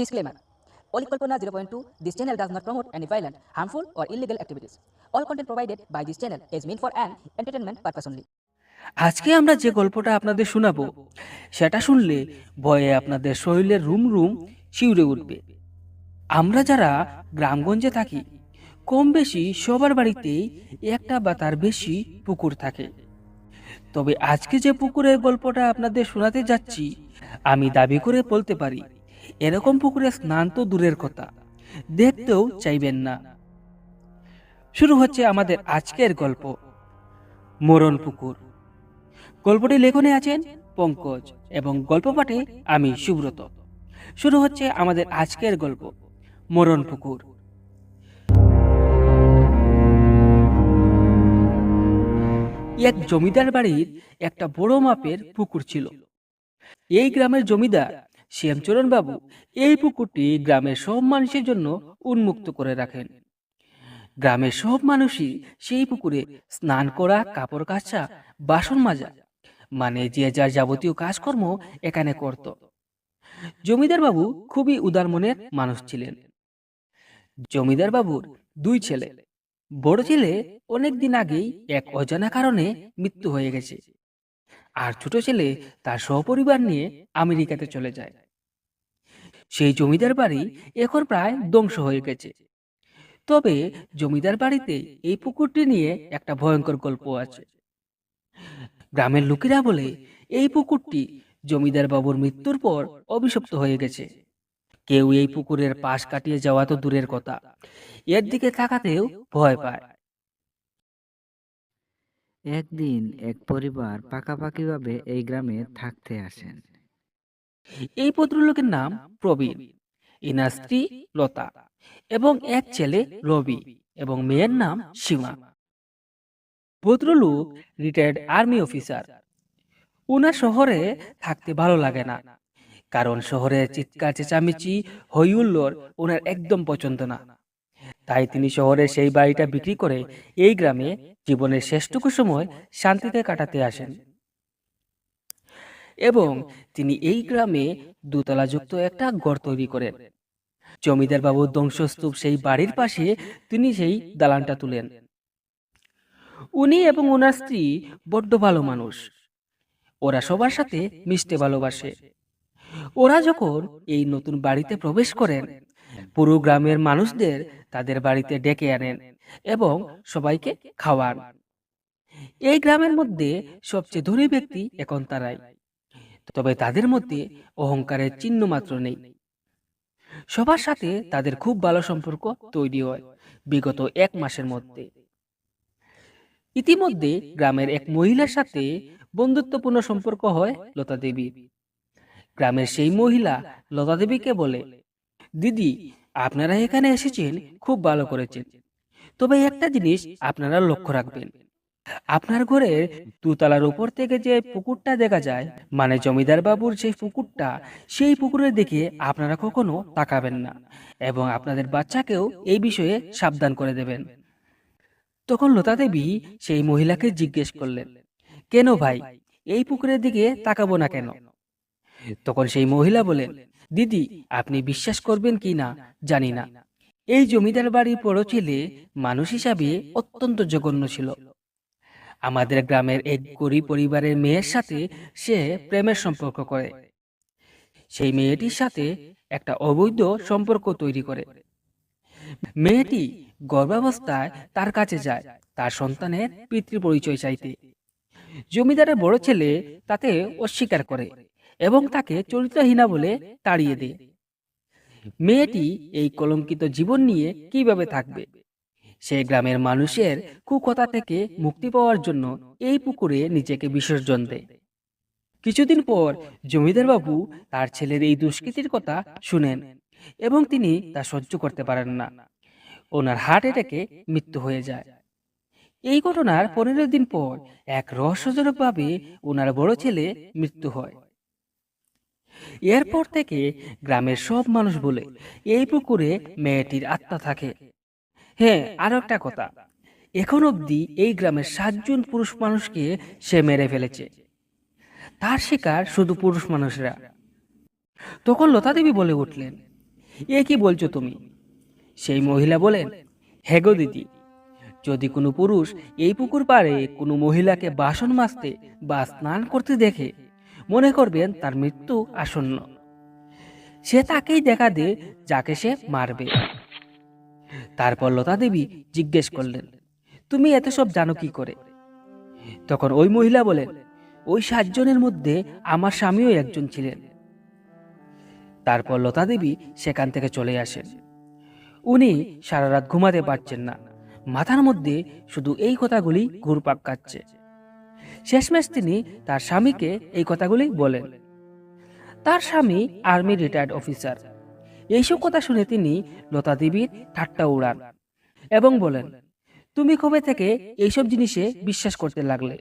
Disclaimer Olikalpana 0.2 This channel does not promote any violent, harmful, or illegal activities. All content provided by this channel is meant for an entertainment purpose only. আজকে আমরা যে গল্পটা আপনাদের শোনাবো সেটা শুনলে ভয়ে আপনাদের শরীরের রুম রুম শিউরে উঠবে আমরা যারা গ্রামগঞ্জে থাকি কম বেশি সবার বাড়িতেই একটা বা তার বেশি পুকুর থাকে তবে আজকে যে পুকুরের গল্পটা আপনাদের শোনাতে যাচ্ছি আমি দাবি করে বলতে পারি এরকম পুকুরে স্নান তো দূরের কথা। দেখতেও চাইবেন না। শুরু হচ্ছে আমাদের আজকের গল্প। মরণ পুকুর। গল্পটি লেখনে আছেন পঙ্কজ এবং গল্প পাঠে আমি সুব্রত। শুরু হচ্ছে আমাদের আজকের গল্প, মরণ পুকুর। এক জমিদার বাড়ির একটা বড় মাপের পুকুর ছিল। এই গ্রামের জমিদার শ্যামচরণ বাবু এই পুকুরটি গ্রামের সব মানুষের জন্য উন্মুক্ত করে রাখেন। গ্রামের সব মানুষই সেই পুকুরে স্নান করা, কাপড় কাচা, বাসন মাজা মানে যে যার যাবতীয় কাজকর্ম এখানে করত। জমিদার বাবু খুবই উদার মনের মানুষ ছিলেন। জমিদার বাবুর দুই ছেলে। বড় ছেলে অনেকদিন আগেই এক অজানা কারণে মৃত্যু হয়ে গেছে। আর ছোট ছেলে তার সহপরিবার নিয়ে আমেরিকাতে চলে যায়। সেই জমিদার বাড়ি এখন প্রায় ধ্বংস হয়ে গেছে। তবে জমিদার বাড়িতে এই পুকুরটি নিয়ে একটা ভয়ঙ্কর গল্প আছে। গ্রামের লোকেরা বলে, এই পুকুরটি জমিদার বাবুর মৃত্যুর পর অভিশপ্ত হয়ে গেছে। কেউ এই পুকুরের পাশ কাটিয়ে যাওয়া তো দূরের কথা। এর দিকে তাকাতেও ভয় পায়। একদিন এক পরিবার পাকাপাকিভাবে এই গ্রামে থাকতে আসেন। এই ভদ্রলোকের নাম প্রবীণ ইনার স্ত্রী লতা এবং এক ছেলে রবি এবং মেয়ের নাম সীমা। ভদ্রলোক রিটায়ার্ড আর্মি অফিসার উনার শহরে থাকতে ভালো লাগে না, কারণ শহরের চিৎকার চেঁচামেচি হইহুল্লোর ওনার একদম পছন্দ না। তাই তিনি শহরে সেই বাড়িটা বিক্রি করে এই গ্রামে জীবনের শেষটুকু সময় শান্তিতে কাটাতে আসেন। এবং তিনি এই গ্রামে দোতলাযুক্ত একটা ঘর তৈরি করেন। জমিদার বাবুর ধ্বংসস্তূপ সেই বাড়ির পাশে তিনি সেই দালানটা তুলেন। উনি এবং ওনার স্ত্রী বড্ড ভালো মানুষ। ওরা সবার সাথে মিশতে ভালোবাসে। ওরা যখন এই নতুন বাড়িতে প্রবেশ করেন পুরো গ্রামের মানুষদের তাদের বাড়িতে ডেকে আনেন এবং সবাইকে খাওয়ান। এই গ্রামের মধ্যে সবচেয়ে ধনী ব্যক্তি এখন তারাই। তবে তাদের মধ্যে অহংকারের চিহ্ন মাত্র নেই। সবার সাথে তাদের খুব ভালো সম্পর্ক তৈরি হয় বিগত এক মাসের মধ্যে। ইতিমধ্যে গ্রামের এক মহিলার সাথে বন্ধুত্বপূর্ণ সম্পর্ক হয় লতা দেবীর। গ্রামের সেই মহিলা লতা দেবীকে বলে দিদি, আপনারা এখানে এসেছেন, খুব ভালো করেছেন। তবে একটা জিনিস আপনারা লক্ষ্য রাখবেন। আপনার ঘরের দুতলার উপর থেকে যে পুকুরটা দেখা যায় মানে জমিদার বাবুর সেই পুকুরটা, সেই পুকুরের দিকে আপনারা কখনো তাকাবেন না এবং আপনাদের বাচ্চাকেও এই বিষয়ে সাবধান করে দেবেন। তখন লতা দেবী সেই মহিলাকে জিজ্ঞেস করলেন, কেন ভাই, এই পুকুরের দিকে তাকাবো না কেন? তখন সেই মহিলা বলেন দিদি, আপনি বিশ্বাস করবেন কি না, জানি না। এই জমিদার বাড়ির বড় ছেলে মানুষ হিসাবে অত্যন্ত জঘন্য ছিল। আমাদের গ্রামের এক গরিব পরিবারের মেয়ের সাথে সে প্রেমের সম্পর্ক করে। সেই মেয়েটির সাথে একটা অবৈধ সম্পর্ক তৈরি করে। মেয়েটি গর্ভাবস্থায় তার কাছে যায়, তার সন্তানের পিতৃ পরিচয় চাইতে। জমিদারের বড় ছেলে তাতে অস্বীকার করে। এবং তাকে চরিত্রহীনা বলে তাড়িয়ে দেয় মেয়েটি এই কলঙ্কিত জীবন নিয়ে কীভাবে থাকবে? সে গ্রামের মানুষের কুকথা থেকে মুক্তি পাওয়ার জন্য এই পুকুরে নিজেকে বিসর্জন দেয় কিছুদিন পর জমিদার বাবু তার ছেলের এই দুষ্কৃতির কথা শুনেন এবং তিনি তা সহ্য করতে পারেন না। ওনার হার্ট অ্যাটাকে মৃত্যু হয়ে যায়। এই ঘটনার পনেরো দিন পর এক রহস্যজনকভাবে ওনার বড় ছেলে মৃত্যু হয়। এরপর থেকে গ্রামের সব মানুষ বলে, এই পুকুরে মেয়েটির আত্মা থাকে। হ্যাঁ আরও একটা কথা। এখন অবধি এই গ্রামের সাতজন পুরুষ মানুষকে সে মেরে ফেলেছে। তার শিকার শুধু পুরুষ মানুষরা। তখন লতা দেবী বলে উঠলেন, এ কি বলছো তুমি? সেই মহিলা বলেন হ্যাঁ গো দিদি, যদি কোনো পুরুষ এই পুকুর পাড়ে কোনো মহিলাকে বাসন মাজতে বা স্নান করতে দেখে মনে করবেন তার মৃত্যু আসন্ন। সে তাকেই দেখা দে, যাকে সে মারবে। তারপর লতা দেবী জিজ্ঞেস করলেন, তুমি এত সব জানো কি করে? তখন ওই মহিলা বলেন, ওই সাতজনের মধ্যে আমার স্বামীও একজন ছিলেন। তারপর লতা দেবী সেখান থেকে চলে আসেন। উনি সারা রাত ঘুমাতে পারছেন না। মাথার মধ্যে শুধু এই কথাগুলি ঘুরপাক কাচ্ছে শেষমেশ তিনি তার স্বামীকে এই কথাগুলি বলেন। তার স্বামী আর্মি রিটায়ার্ড অফিসার। এইসব কথা শুনে তিনি লতা দেবীর ঠাট্টা উড়ান এবং বলেন, তুমি কবে থেকে এইসব জিনিসে বিশ্বাস করতে লাগলে?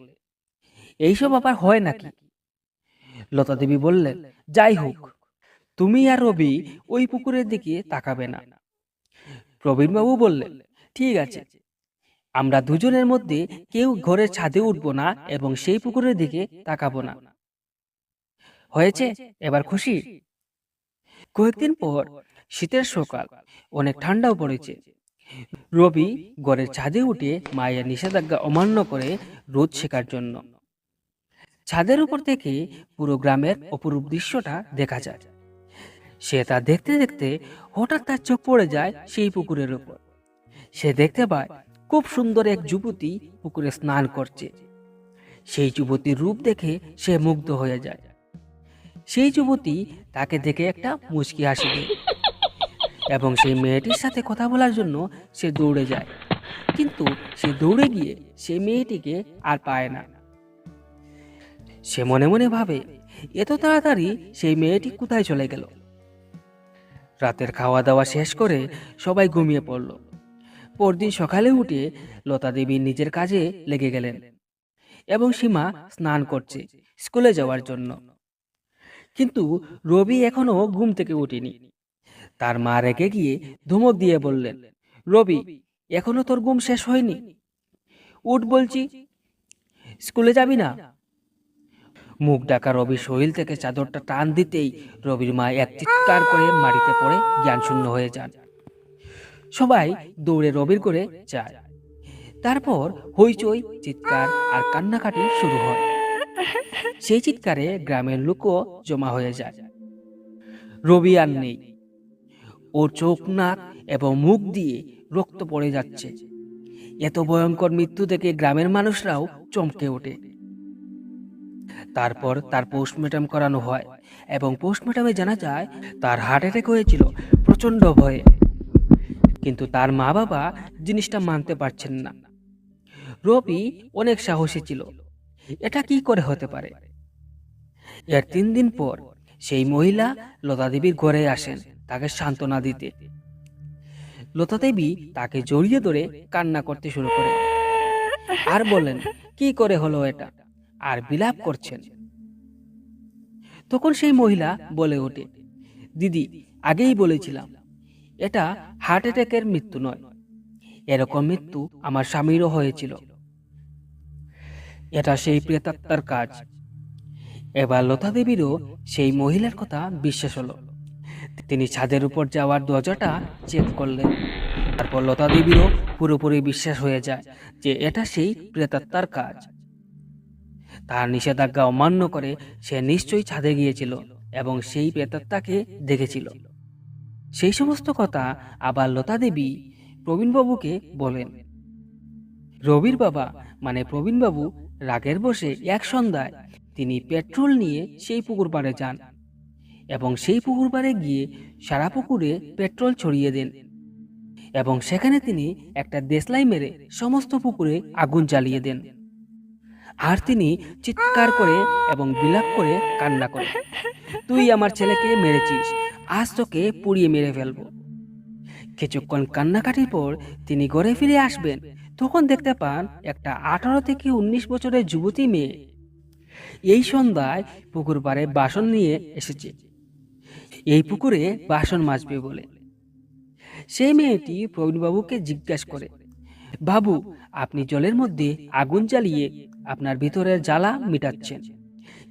এইসব আবার হয় নাকি? লতা দেবী বললেন, যাই হোক, তুমি আর রবি ওই পুকুরের দিকে তাকাবে না। প্রবীণবাবু বললেন, ঠিক আছে আমরা দুজনের মধ্যে কেউ ঘরের ছাদে উঠব না এবং সেই পুকুরের দিকে তাকাবো না। হয়েছে? এবার খুশি? কয়েকদিন পর, শীতের সকাল, অনেক ঠান্ডাও পড়েছে। রবি ঘরের ছাদে উঠে মায়ের নিষেধাজ্ঞা অমান্য করে রোদ শেখার জন্য। ছাদের উপর থেকে পুরো গ্রামের অপরূপ দৃশ্যটা দেখা যায়। সে তা দেখতে দেখতে হঠাৎ তার চোখ পড়ে যায় সেই পুকুরের উপর। সে দেখতে পায় খুব সুন্দর এক যুবতী পুকুরে স্নান করছে। সেই যুবতীর রূপ দেখে সে মুগ্ধ হয়ে যায়। সেই যুবতী তাকে দেখে একটা মুচকি হাসি দেয় এবং সেই মেয়েটির সাথে কথা বলার জন্য সে দৌড়ে যায়। কিন্তু সে দৌড়ে গিয়ে সেই মেয়েটিকে আর পায় না। সে মনে মনে ভাবে এত তাড়াতাড়ি সেই মেয়েটি কোথায় চলে গেল? রাতের খাওয়া দাওয়া শেষ করে সবাই ঘুমিয়ে পড়ল। পরদিন সকালে উঠে লতা দেবী নিজের কাজে লেগে গেলেন এবং সীমা স্নান করছে, স্কুলে যাওয়ার জন্য। কিন্তু রবি এখনও ঘুম থেকে উঠেনি তার মা রেগে গিয়ে ধমক দিয়ে বললেন, রবি, এখনও তোর ঘুম শেষ হয়নি? উঠ বলছি। স্কুলে যাবি না? মুখ ডাকা রবির শরীর থেকে চাদরটা টান দিতেই রবির মা এক চিৎকার করে মাটিতে পড়ে জ্ঞানশূন্য হয়ে যান। সবাই দৌড়ে রবির করে যায়। তারপর হইচই, চিৎকার আর কান্নাকাটি শুরু হয়। সেই চিৎকারে গ্রামের লোকও জমা হয়ে যায়। রবি আর নেই। ওর চোখ, নাক এবং মুখ দিয়ে রক্ত পড়ে যাচ্ছে। এত ভয়ঙ্কর মৃত্যু দেখে গ্রামের মানুষরাও চমকে ওঠে। তারপর তার পোস্টমর্টম করানো হয় এবং পোস্টমর্টমে জানা যায়, তার হার্ট অ্যাটাক হয়েছিল প্রচণ্ড ভয়ে। কিন্তু তার মা বাবা জিনিসটা মানতে পারছেন না। রবি অনেক সাহসী ছিল। এটা কি করে হতে পারে? এর তিন দিন পর সেই মহিলা লতা দেবীর ঘরে আসেন তাকে সান্ত্বনা দিতে। লতা দেবী তাকে জড়িয়ে ধরে কান্না করতে শুরু করে আর বলেন কি করে হলো এটা? আর বিলাপ করছেন? তখন সেই মহিলা বলে ওঠে, দিদি, আগেই বলেছিলাম এটা হার্ট অ্যাটাকের মৃত্যু নয়। এরকম মৃত্যু আমার স্বামীরও হয়েছিল। এটা সেই প্রেতাত্মার কাজ। এবার লতা দেবীরও সেই মহিলার কথা বিশ্বাস হলো। তিনি ছাদের উপর যাওয়ার দরজাটা চেক করলেন। তারপর লতা দেবীরও পুরোপুরি বিশ্বাস হয়ে যায় যে এটা সেই প্রেতাত্মার কাজ। তার নিষেধাজ্ঞা অমান্য করে সে নিশ্চয়ই ছাদে গিয়েছিল এবং সেই প্রেতাত্মাকে দেখেছিল। সেই সমস্ত কথা আবার লতা দেবী প্রবীণবাবুকে বলেন। রবির বাবা মানে প্রবীণবাবু, রাগের বসে এক সন্ধ্যায় তিনি পেট্রোল নিয়ে সেই পুকুর পাড়ে যান এবং সেই পুকুর পাড়ে গিয়ে সারা পুকুরে পেট্রোল ছড়িয়ে দেন এবং সেখানে তিনি একটা দেশলাই মেরে সমস্ত পুকুরে আগুন জ্বালিয়ে দেন। আর তিনি চিৎকার করে এবং বিলাপ করে কান্না করে তুই আমার ছেলেকে মেরেছিস আজ তোকে পুড়িয়ে মেরে ফেলব। কিছুক্ষণ কান্নাকাটির পর তিনি ঘরে ফিরে আসবেন। তখন দেখতে পান একটা আঠারো থেকে উনিশ বছরের যুবতী মেয়ে। এই সন্ধ্যায় পুকুর পাড়ে বাসন নিয়ে এসেছে। এই পুকুরে বাসন মাজবে বলে। সেই মেয়েটি প্রবীণবাবুকে জিজ্ঞাসা করে, বাবু, আপনি জলের মধ্যে আগুন জ্বালিয়ে আপনার ভিতরের জ্বালা মিটাচ্ছেন।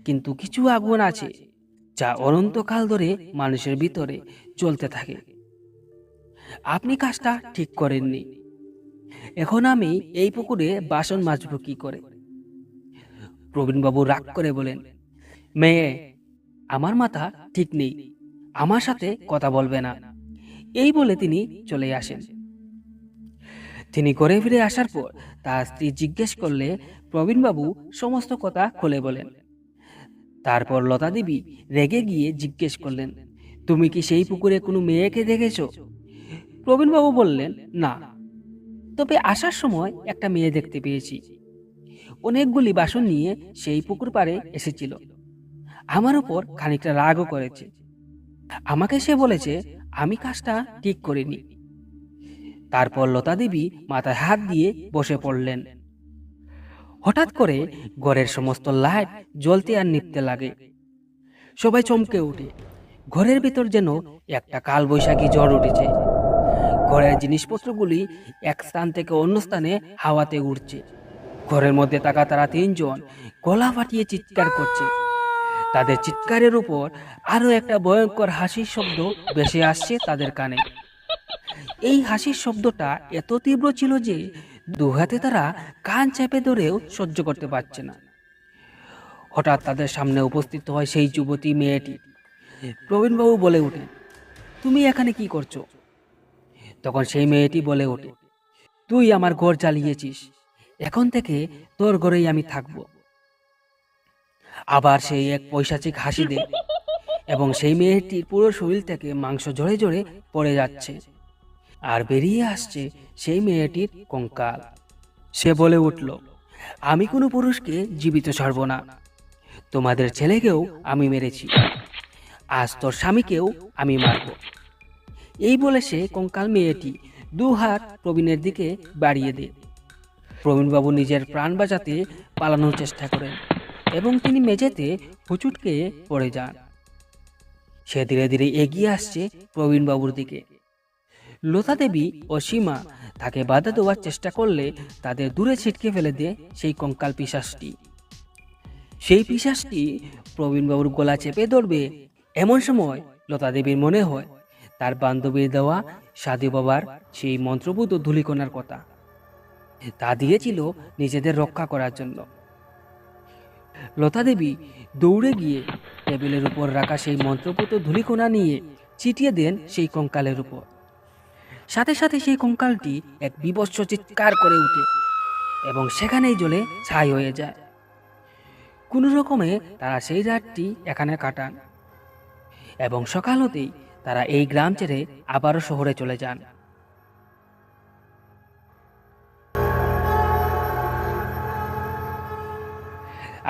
কিন্তু কিছু আগুন আছে। যা অনন্তকাল ধরে মানুষের ভিতরে চলতে থাকে। আপনি কাজটা ঠিক করেননি। এখন আমি এই পুকুরে বাসন মাজব কি করে? প্রবীণবাবু রাগ করে বলেন, মেয়ে, আমার মাথা ঠিক নেই। আমার সাথে কথা বলবে না। এই বলে তিনি চলে আসেন। তিনি ঘরে ফিরে আসার পর তার স্ত্রী জিজ্ঞেস করলে প্রবীণবাবু সমস্ত কথা খুলে বলেন। তারপর লতা দেবী রেগে গিয়ে জিজ্ঞেস করলেন, তুমি কি সেই পুকুরে কোনো মেয়েকে দেখেছ? প্রবীণবাবু বললেন, না। তবে আসার সময় একটা মেয়ে দেখতে পেয়েছি। অনেকগুলি বাসন নিয়ে সেই পুকুর পাড়ে এসেছিল। আমার উপর খানিকটা রাগও করেছে। আমাকে সে বলেছে, আমি কাজটা ঠিক করিনি। তারপর লতা দেবী মাথায় হাত দিয়ে বসে পড়লেন। হঠাৎ করে ঘরের সমস্ত লাইট জ্বলতে আর নিভতে লাগে। সবাই চমকে ওঠে ঘরের ভিতর যেন একটা কালবৈশাখী জ্বর উঠেছে। ঘরের জিনিসপত্রগুলি এক স্থান থেকে অন্য স্থানে হাওয়াতে উঠছে ঘরের মধ্যে থাকা তারা তিনজন গলা ফাটিয়ে চিৎকার করছে। তাদের চিৎকারের উপর আরও একটা ভয়ঙ্কর হাসির শব্দ ভেসে আসছে তাদের কানে। এই হাসির শব্দটা এত তীব্র ছিল যে দুহাতে তারা কান চেপে ধরেও সহ্য করতে পারছে না। হঠাৎ তাদের সামনে উপস্থিত হয় সেই যুবতী মেয়েটি। প্রবীণবাবু বলে ওঠে তুমি এখানে কি করছ? তখন সেই মেয়েটি বলে ওঠে, তুই আমার ঘর জ্বালিয়েছিস এখন থেকে তোর ঘরেই আমি থাকব। আবার সেই এক পৈশাচিক হাসি দেয় এবং সেই মেয়েটির পুরো শরীর থেকে মাংস জড়ে জড়ে পড়ে যাচ্ছে। আর বেরিয়ে আসছে সেই মেয়েটির কঙ্কাল। সে বলে উঠল, আমি কোনো পুরুষকে জীবিত ছাড়ব না। তোমাদের ছেলেকেও আমি মেরেছি। আজ তোর স্বামীকেও আমি মারব। এই বলে সে কঙ্কাল মেয়েটি দু হাত প্রবীণের দিকে বাড়িয়ে দেয়। প্রবীণবাবু নিজের প্রাণ বাঁচাতে পালানোর চেষ্টা করেন এবং তিনি মেঝেতে হুচুটকে পড়ে যান। সে ধীরে ধীরে এগিয়ে আসছে প্রবীণবাবুর দিকে। লতা দেবী ও সীমা তাকে বাধা দেওয়ার চেষ্টা করলে তাদের দূরে ছিটকে ফেলে দেয় সেই কঙ্কাল পিশাসটি সেই পিশাসটি প্রবীণবাবুর গলা চেপে ধরবে। এমন সময় লতা দেবীর মনে হয়, তার বান্ধবীর দেওয়া সাধু বাবার সেই মন্ত্রপুত ধুলিকোনার কথা। তা দিয়েছিল নিজেদের রক্ষা করার জন্য। লতা দেবী দৌড়ে গিয়ে টেবিলের উপর রাখা সেই মন্ত্রপুত ধুলিকোনা নিয়ে চিটিয়ে দেন সেই কঙ্কালের উপর। সাথে সাথে সেই কঙ্কালটি এক বিবস্ত্র চিৎকার করে উঠে এবং সেখানেই জ্বলে ছাই হয়ে যায়। কোনো রকমে তারা সেই রাতটি এখানে কাটান এবং সকাল হতেই তারা এই গ্রাম ছেড়ে আবারও শহরে চলে যান।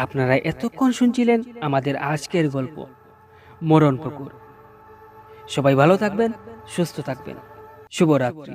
আপনারা এতক্ষণ শুনছিলেন আমাদের আজকের গল্প, মরণ পুকুর সবাই ভালো থাকবেন, সুস্থ থাকবেন। শুভরাত্রি।